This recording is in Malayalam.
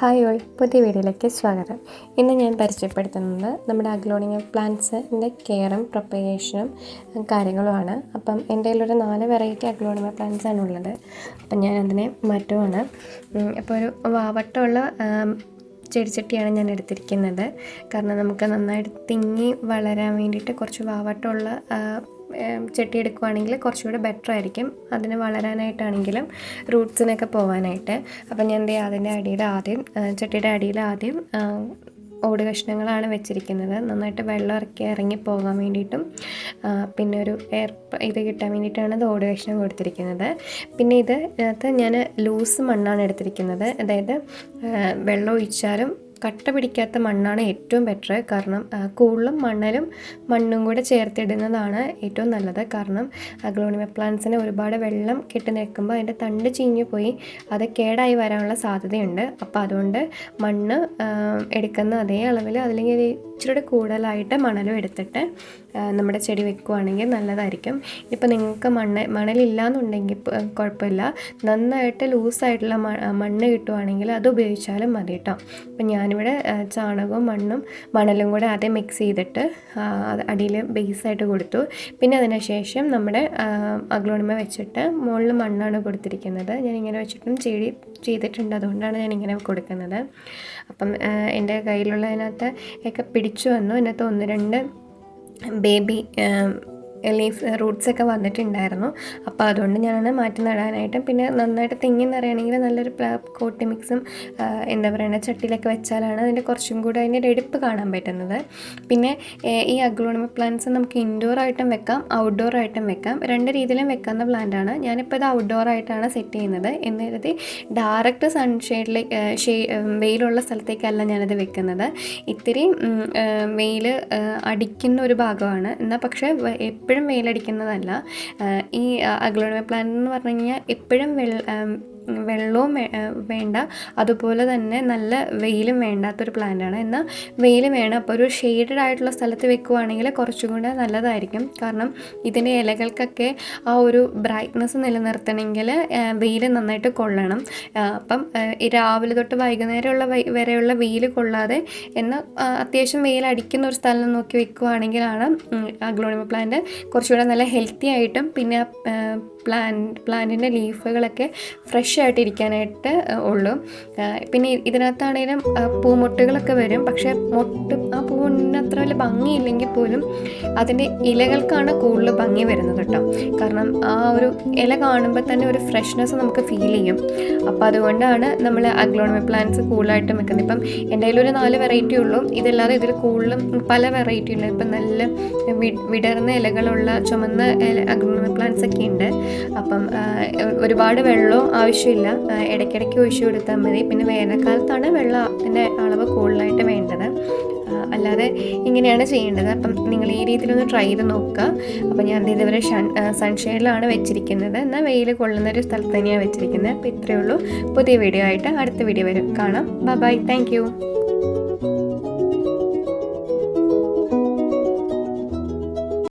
ഹായ് ഓൾ പുതിയ വീഡിയോയിലേക്ക് സ്വാഗതം. ഇന്ന് ഞാൻ പരിചയപ്പെടുത്തുന്നത് നമ്മുടെ അഗ്ലോണിങ് പ്ലാന്റ്സിന്റെ കെയറും പ്രൊപ്പഗേഷനും കാര്യങ്ങളുമാണ്. അപ്പം എന്റെ കയ്യിലൊരു നാല് വെറൈറ്റി അഗ്ലോണിയ പ്ലാന്റ്സ് ആണ് ഉള്ളത്. അപ്പം ഞാൻ അതിനെ മാറ്റുവാണ് ഇപ്പോൾ ഒരു വാവട്ടമുള്ള ചെടിച്ചട്ടിയാണ് ഞാൻ എടുത്തിരിക്കുന്നത്. കാരണം നമുക്ക് നന്നായിട്ട് തിങ്ങി വളരാൻ വേണ്ടിയിട്ട് കുറച്ച് വാവട്ടമുള്ള ചട്ടി എടുക്കുവാണെങ്കിൽ കുറച്ചുകൂടെ ബെറ്റർ ആയിരിക്കും. അതിന് വളരാനായിട്ടാണെങ്കിലും റൂട്ട്സിനൊക്കെ പോകാനായിട്ട് അപ്പം ഞാൻ ദേ അതിന്റെ അടിയിൽ ആദ്യം ചെട്ടിയുടെ അടിയിൽ ആദ്യം ഓട് കഷ്ണങ്ങളാണ് വെച്ചിരിക്കുന്നത്. നന്നായിട്ട് വെള്ളം ഇറക്കി ഇറങ്ങി പോകാൻ വേണ്ടിയിട്ടും പിന്നെ ഒരു എയർ ഇത് കിട്ടാൻ വേണ്ടിയിട്ടാണ് ഇത് ഓട് കഷ്ണം കൊടുത്തിരിക്കുന്നത്. പിന്നെ ഇത് ഇതിനകത്ത് ഞാൻ ലൂസ് മണ്ണാണ് എടുത്തിരിക്കുന്നത്. അതായത് വെള്ളം ഒഴിച്ചാലും കട്ട പിടിക്കാത്ത മണ്ണാണ് ഏറ്റവും ബെറ്റർ കാരണം കൂടുതലും മണ്ണലും മണ്ണും കൂടെ ചേർത്തിടുന്നതാണ് ഏറ്റവും നല്ലത്. കാരണം അഗ്ലോണിമ പ്ലാന്റ്സിന് ഒരുപാട് വെള്ളം കെട്ടി നിൽക്കുമ്പോൾ അതിന്റെ തണ്ട് ചീഞ്ഞു പോയി അത് കേടായി വരാനുള്ള സാധ്യതയുണ്ട്. അപ്പോൾ അതുകൊണ്ട് മണ്ണ് എടുക്കുന്ന അതേ അളവിൽ അല്ലെങ്കിൽ ഒരു ഇച്ചിരി കൂടുതലായിട്ട് മണലും എടുത്തിട്ട് നമ്മുടെ ചെടി വെക്കുവാണെങ്കിൽ നല്ലതായിരിക്കും. ഇപ്പോൾ നിങ്ങൾക്ക് മണ്ണ് മണലില്ല എന്നുണ്ടെങ്കിൽ കുഴപ്പമില്ല. നന്നായിട്ട് ലൂസായിട്ടുള്ള മണ്ണ് കിട്ടുവാണെങ്കിൽ അത് ഉപയോഗിച്ചാലും മതി കേട്ടോ അപ്പം ഞാനിവിടെ ചാണകവും മണ്ണും മണലും കൂടെ ആദ്യം മിക്സ് ചെയ്തിട്ട് അടിയിൽ ബേസായിട്ട് കൊടുത്തു. പിന്നെ അതിനുശേഷം നമ്മുടെ അഗ്ലോണിമ വെച്ചിട്ട് മുകളിൽ മണ്ണാണ് കൊടുത്തിരിക്കുന്നത്. ഞാനിങ്ങനെ വെച്ചിട്ടും ചെടി ചെയ്തിട്ടുണ്ട്. അതുകൊണ്ടാണ് ഞാനിങ്ങനെ കൊടുക്കുന്നത്. അപ്പം എന്റെ കയ്യിലുള്ളതിനകത്ത് ഒക്കെ പിടിച്ചു വന്നു. അതിനകത്ത് ഒന്ന് രണ്ട് ബേബി ലീഫ് റൂട്ട്സ് ഒക്കെ വന്നിട്ടുണ്ടായിരുന്നു. അപ്പോൾ അതുകൊണ്ട് ഞാനാണ് മാറ്റി നടാനായിട്ട്. പിന്നെ നന്നായിട്ട് തെങ്ങി നിറയണമെങ്കിൽ നല്ലൊരു കോട്ടി മിക്സും എന്താ പറയുക ചട്ടിയിലൊക്കെ വെച്ചാലാണ് അതിന്റെ കുറച്ചും കൂടെ അതിന്റെ എടുപ്പ് കാണാൻ പറ്റുന്നത്. പിന്നെ ഈ അഗ്ലോണമി പ്ലാന്റ്സ് നമുക്ക് ഇൻഡോർ ആയിട്ടും വെക്കാം ഔട്ട്ഡോർ ആയിട്ടും വെക്കാം. രണ്ട് രീതിയിലും വെക്കാവുന്ന പ്ലാന്റ് ആണ്. ഞാനിപ്പോൾ ഇത് ഔട്ട്ഡോർ ആയിട്ടാണ് സെറ്റ് ചെയ്യുന്നത്. എന്ന് കരുതി ഡയറക്റ്റ് സൺഷെയ്ഡിലേക്ക് ഷേ വെയിലുള്ള സ്ഥലത്തേക്കല്ല ഞാനത് വെക്കുന്നത്. ഇത്തിരി വെയിൽ അടിക്കുന്ന ഒരു ഭാഗമാണ്. എന്നാൽ പക്ഷേ എപ്പോഴും വെയിലടിക്കുന്നതല്ല ഈ അഗ്ലോണിമ പ്ലാന്റ് എന്ന് പറഞ്ഞു കഴിഞ്ഞാൽ എപ്പോഴും വെള്ള വെള്ളവും വേണ്ട. അതുപോലെ തന്നെ നല്ല വെയിലും വേണ്ടാത്തൊരു പ്ലാന്റാണ് എന്നാൽ വെയിൽ വേണം. അപ്പോൾ ഒരു ഷെയ്ഡഡ് ആയിട്ടുള്ള സ്ഥലത്ത് വെക്കുവാണെങ്കിൽ കുറച്ചും കൂടെ നല്ലതായിരിക്കും. കാരണം ഇതിന്റെ ഇലകൾക്കൊക്കെ ആ ഒരു ബ്രൈറ്റ്നസ് നിലനിർത്തണമെങ്കിൽ വെയിൽ നന്നായിട്ട് കൊള്ളണം. അപ്പം രാവിലെ തൊട്ട് വൈകുന്നേരമുള്ള വരെയുള്ള വെയിൽ കൊള്ളാതെ എന്നാൽ അത്യാവശ്യം വെയിൽ അടിക്കുന്ന ഒരു സ്ഥലം നോക്കി വെക്കുവാണെങ്കിലാണ് അഗ്ലോണിമ പ്ലാന്റ് കുറച്ചുകൂടെ നല്ല ഹെൽത്തി ആയിട്ടും പിന്നെ പ്ലാൻ പ്ലാന്റിന്റെ ലീഫുകളൊക്കെ ഫ്രഷ് ആയിട്ട് ഇരിക്കാനായിട്ട് ഉള്ളു. പിന്നെ ഇതിനകത്താണേലും പൂമൊട്ടുകളൊക്കെ വരും. പക്ഷേ മൊട്ട് ആ പൂവിന് അത്ര വലിയ ഭംഗിയില്ലെങ്കിൽ പോലും അതിന്റെ ഇലകൾക്കാണ് കൂടുതൽ ഭംഗി വരുന്നത് കേട്ടോ. കാരണം ആ ഒരു ഇല കാണുമ്പോൾ തന്നെ ഒരു ഫ്രഷ്നെസ് നമുക്ക് ഫീൽ ചെയ്യും. അപ്പോൾ അതുകൊണ്ടാണ് നമ്മൾ അഗ്ലോണമി പ്ലാന്റ്സ് കൂടുതലായിട്ടും വെക്കുന്നത്. ഇപ്പം എന്റെ കയ്യിലൊരു നാല് വെറൈറ്റി ഉള്ളൂ. ഇതല്ലാതെ ഇതിൽ കൂടുതലും പല വെറൈറ്റി ഉണ്ട്. ഇപ്പം നല്ല വിടർന്ന ഇലകളുള്ള ചുമന്ന അഗ്ലോണമി പ്ലാന്റ്സ് ഒക്കെ ഉണ്ട്. അപ്പം ഒരുപാട് വെള്ളവും ആവശ്യമില്ല ഇടയ്ക്കിടയ്ക്ക് ഒഴിച്ചു കൊടുത്താൽ മതി. പിന്നെ വേനൽക്കാലത്താണ് വെള്ളത്തിന്റെ അളവ് കൂടുതലായിട്ട് വേണ്ടത്. അല്ലാതെ ഇങ്ങനെയാണ് ചെയ്യേണ്ടത്. അപ്പം നിങ്ങൾ ഈ രീതിയിലൊന്ന് ട്രൈ ചെയ്ത് നോക്കുക. അപ്പം ഞാൻ ഇതുവരെ ഷൺ സൺഷെയ്ഡിലാണ് വെച്ചിരിക്കുന്നത്. എന്നാൽ വെയിൽ കൊള്ളുന്ന ഒരു സ്ഥലത്ത് തന്നെയാണ് വെച്ചിരിക്കുന്നത്. അപ്പോൾ ഇത്രയേ ഉള്ളൂ. പുതിയ വീഡിയോ ആയിട്ട് അടുത്ത വീഡിയോ വരും കാണാം. Bye thank